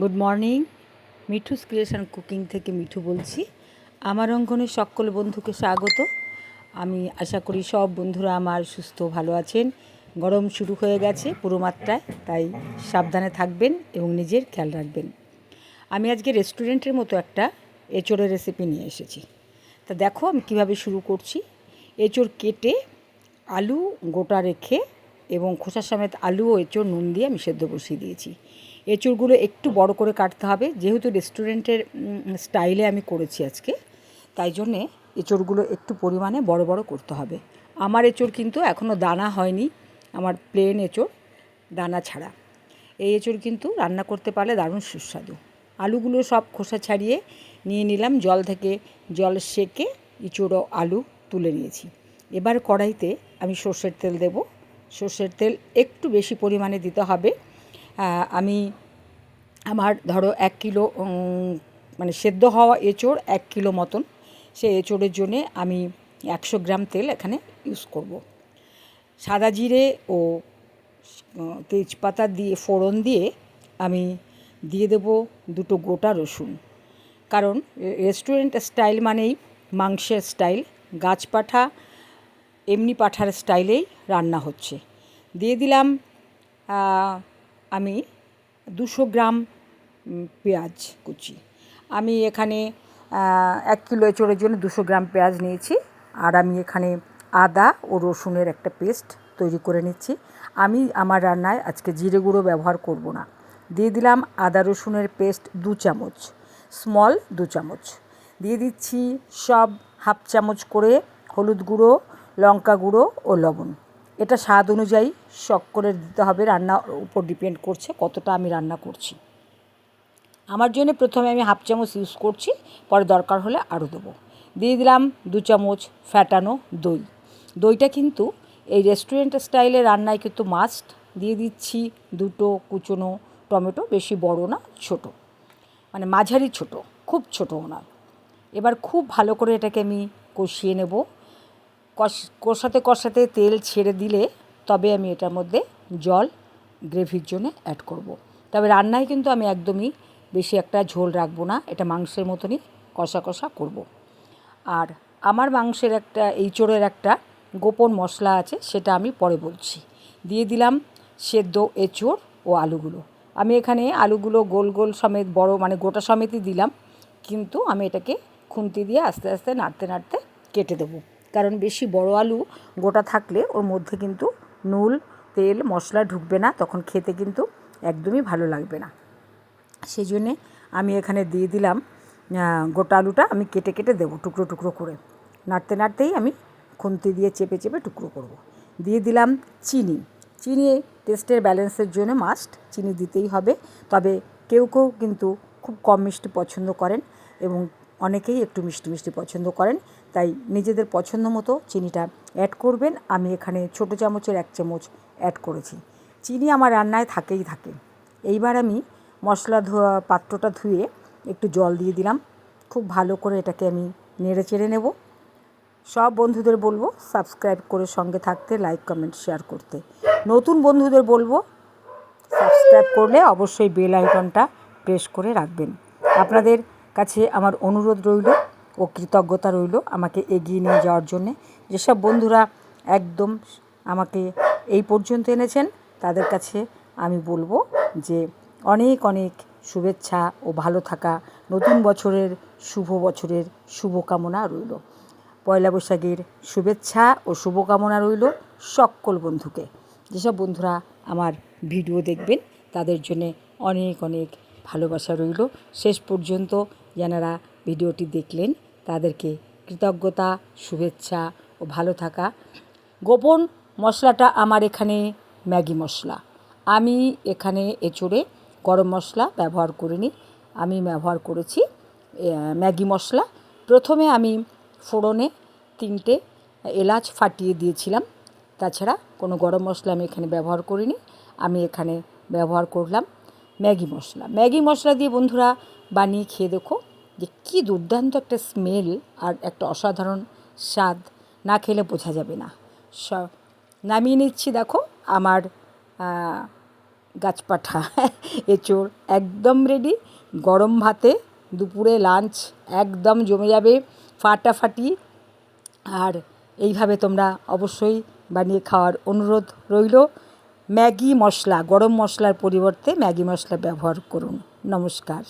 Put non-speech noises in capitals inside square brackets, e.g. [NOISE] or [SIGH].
Good morning Mithu's creation cooking থেকে মিঠু বলছি। আমার অঙ্গনের সকল বন্ধুকে স্বাগত। আমি আশা করি সব বন্ধুরা আমার সুস্থ ভালো আছেন। গরম শুরু হয়ে গেছে পুরো মাত্রায়, তাই সাবধানে থাকবেন এবং নিজের খেয়াল রাখবেন। আমি আজকে রেস্টুরেন্টের মতো একটা এঁচোড়ের রেসিপি নিয়ে এসেছি। তা দেখো আমি কীভাবে শুরু করছি। এঁচোড় কেটে আলু গোটা রেখে এবং খোসা সমেত আলু ও এঁচোড় নুন দিয়ে আমি সেদ্ধ বসিয়ে দিয়েছি। এঁচোড়গুলো একটু বড় করে কাটতে হবে। যেহেতু রেস্টুরেন্টের স্টাইলে আমি করেছি আজকে, তাই জন্যে এঁচোড়গুলো একটু পরিমাণে বড় বড় করতে হবে। আমার এঁচোড় কিন্তু এখনও দানা হয়নি, আমার প্লেন এঁচোড়, দানা ছাড়া। এই এঁচোড় কিন্তু রান্না করতে পারলে দারুণ সুস্বাদু। আলুগুলো সব খোসা ছাড়িয়ে নিয়ে নিলাম, জল থেকে জল সেকে ইঁচড় আলু তুলে নিয়েছি। এবার কড়াইতে আমি সর্ষের তেল দেব। সর্ষের তেল একটু বেশি পরিমাণে দিতে হবে। আমি আমার ধরো এক কিলো মানে সেদ্ধ হওয়া এঁচোড় এক কিলো মতন। সেই এঁচোড়ের জন্যে আমি একশো গ্রাম তেল এখানে ইউজ করব। সাদা জিরে ও তেজপাতা দিয়ে, ফোড়ন দিয়ে আমি দিয়ে দেব দুটো গোটা রসুন। কারণ রেস্টুরেন্ট স্টাইল মানেই মাংসের স্টাইল গাছ পাঠা, এমনি পাঠার স্টাইলেই রান্না হচ্ছে। দিয়ে দিলাম আমি দুশো গ্রাম পেঁয়াজ কুচি। আমি এখানে এক কিলো এঁচোড়ের জন্য দুশো গ্রাম পেঁয়াজ নিয়েছি। আর আমি এখানে আদা ও রসুনের একটা পেস্ট তৈরি করে নিচ্ছি। আমি আমার রান্নায় আজকে জিরে গুঁড়ো ব্যবহার করব না। দিয়ে দিলাম আদা রসুনের পেস্ট দু চামচ, স্মল দু চামচ। দিয়ে দিচ্ছি সব হাফ চামচ করে হলুদ গুঁড়ো, লঙ্কা গুঁড়ো ও লবণ। এটা স্বাদ অনুযায়ী শখ করে দিতে হবে। রান্নার উপর ডিপেন্ড করছে কতটা আমি রান্না করছি। আমার জন্য প্রথমে আমি হাফ চামচ ইউজ করছি, পরে দরকার হলে আরও দেবো। দিয়ে দিলাম দু চামচ ফ্যাটানো দই। দইটা কিন্তু এই রেস্টুরেন্ট স্টাইলে রান্নায় কিন্তু মাস্ট দিয়ে দিচ্ছি দুটো কুচনো টমেটো, বেশি বড় না, ছোট। মানে মাঝারি ছোট, খুব ছোটো না এবার খুব ভালো করে এটাকে আমি কষিয়ে নেব। কষ, কষাতে কষাতে তেল ছেড়ে দিলে তবে আমি এটার মধ্যে জল, গ্রেভির জন্য অ্যাড করব। তবে রান্নায় কিন্তু আমি একদমই বেশি একটা ঝোল রাখব না, এটা মাংসের মতনই কষা কষা করব। আর আমার মাংসের একটা এই চোরের একটা গোপন মশলা আছে, সেটা আমি পরে বলছি দিয়ে দিলাম সেদ্ধ এঁচোড় ও আলুগুলো আমি এখানে আলুগুলো গোল গোল সমেত, বড় মানে গোটা সমেতই দিলাম, কিন্তু আমি এটাকে খুন্তি দিয়ে আস্তে আস্তে নাড়তে নাড়তে কেটে দেবো কারণ বেশি বড় আলু গোটা থাকলে ওর মধ্যে কিন্তু নুল তেল, মশলা ঢুকবে না, তখন খেতে কিন্তু একদমই ভালো লাগবে না। সেই জন্যে আমি এখানে দিয়ে দিলাম গোটা আলুটা আমি কেটে কেটে দেবো টুকরো টুকরো করে। নাড়তে নাড়তেই আমি খুন্তি দিয়ে চেপে চেপে টুকরো করব। দিয়ে দিলাম চিনি। চিনি টেস্টের ব্যালেন্সের জন্য মাস্ট চিনি দিতেই হবে। তবে কেউ কেউ কিন্তু খুব কম মিষ্টি পছন্দ করেন এবং অনেকেই একটু মিষ্টি মিষ্টি পছন্দ করেন। তাই নিজেদের পছন্দ মতো চিনিটা অ্যাড করবেন। আমি এখানে ছোটো চামচের এক চামচ অ্যাড করেছি। চিনি আমার রান্নায় থাকেই থাকে। এইবার আমি মশলা ধোয়া পাত্রটা ধুয়ে একটু জল দিয়ে দিলাম। খুব ভালো করে এটাকে আমি নেড়ে চেড়ে নেব। সব বন্ধুদের বলব সাবস্ক্রাইব করে সঙ্গে থাকতে লাইক কমেন্ট শেয়ার করতে। নতুন বন্ধুদের বলব সাবস্ক্রাইব করলে অবশ্যই বেল আইকনটা প্রেস করে রাখবেন। আপনাদের কাছে আমার অনুরোধ রইল। ও কৃতজ্ঞতা রইল আমাকে এগিয়ে নিয়ে যাওয়ার জন্যে। যেসব বন্ধুরা একদম আমাকে এই পর্যন্ত এনেছেন, তাদের কাছে আমি বলব যে অনেক অনেক শুভেচ্ছা ও ভালো থাকা, নতুন বছরের শুভ বছরের শুভকামনা রইল। পয়লা বৈশাখের শুভেচ্ছা ও শুভকামনা রইল সকল বন্ধুকে। যেসব বন্ধুরা আমার ভিডিও দেখবেন, তাদের জন্যে অনেক অনেক ভালোবাসা রইল। শেষ পর্যন্ত যারা ভিডিওটি দেখলেন তাদেরকে কৃতজ্ঞতা, শুভেচ্ছা ও ভালো থাকা। গোপন মশলাটা আমার এখানে ম্যাগি মশলা। আমি এখানে এচড়ে গরম মশলা ব্যবহার করিনি। আমি ব্যবহার করেছি ম্যাগি মশলা। প্রথমে আমি ফোড়নে তিনটে এলাচ ফাটিয়ে দিয়েছিলাম। তাছাড়া কোনো গরম মশলা আমি এখানে ব্যবহার করিনি। আমি এখানে ব্যবহার করলাম ম্যাগি মশলা। ম্যাগি মশলা দিয়ে বন্ধুরা বানিয়ে খেয়ে দেখো। যে কী দুর্দান্ত একটা স্মেল আর একটা অসাধারণ স্বাদ না খেলে বোঝা যাবে না। স- নামিয়ে নিচ্ছি দেখো আমার গাছপাঠা। [LAUGHS] এঁচোড় একদম রেডি গরম ভাতে দুপুরে লাঞ্চ একদম জমে যাবে ফাটাফাটি। আর এইভাবে তোমরা অবশ্যই বানিয়ে খাওয়ার অনুরোধ রইল। ম্যাগি মশলা, গরম মশলার পরিবর্তে ম্যাগি মশলা ব্যবহার করুন। নমস্কার।